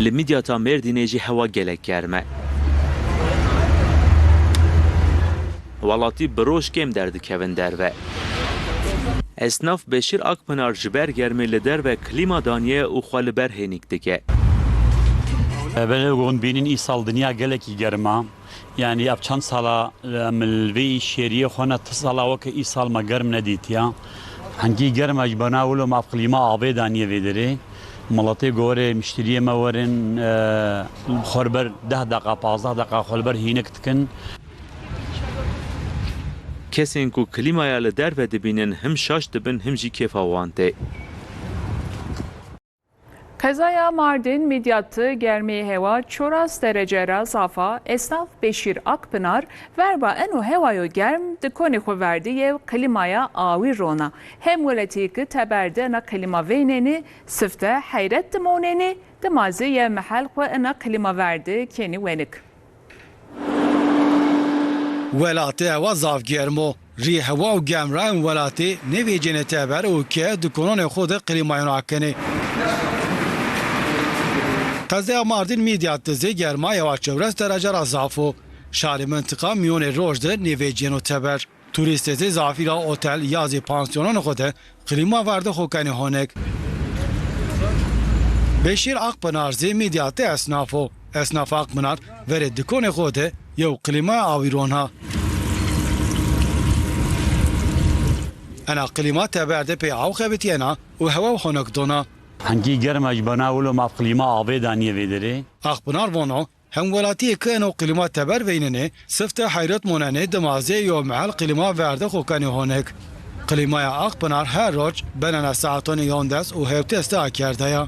Li midyata Mêrdînê jî hewa gelek germ e. Welatî bi roj kêm derve. Esnaf Beşir Akpınar ji ber germê li derve klîma daniye û xwe li ber hênik dike. Evvelê gondbînên îsal dinya yani ev sala min vê şêriyê xwe ne ti sala weke îsal me germ nedîtiya. Hengî germa ji benawil û maf klîma avê daniye vê. مڵەتی گۆرێ میشتریەمە وەرن خۆربەر ده دقا پازدا دقا خۆلبەر هینەک دکن. کەسێک و کلیمایە لە دەربە دەبینن هەم شاش دەبن هەمژی کێفاوان تێ. Kazaya Mardin Midyatı germeği heva çoraz derece razafa esnaf Beşir Akpınar verba enu hevayo germ de koni xwe verdi yev klimaya awi rona. Hem weletî teberde na klima veyneni sifte hayret dimoneni dimazi yev mehel xwe ena klima verdi keni wenik. Welatê hewa zav germo rî hewa û gemrayên welatê nevêcene teber û ke di kononê xwe de qîlîmayên Mardin Midyat dizê germa yewa çewres derecera zafo. Şarê mintika miyonê roj de nevêciyên û teber. Turistê zê zafîra otel ya zê pansiyonan xwe de qîlîma verde xokenê honek. Beşîr Akpınar zê Midyatê esnafo. Esnaf Akpınar verê dikonê xwe de yew qîlîmaya awîron ha. Ena qîlîma teberde pê aw xebitiyena û hewa honek dona. هنگی گرم اجبنا ولو ما قلیما آبی دانیه ویدره Akpınar vono hem welatiye ke eno qîlîma teber veynine sifte hayret monene dimazê yo mehel qîlîma verde xokanê honek. Qîlîmaya Akpınar her roj benene saatonê yon dest û hevtê ste akerdaya.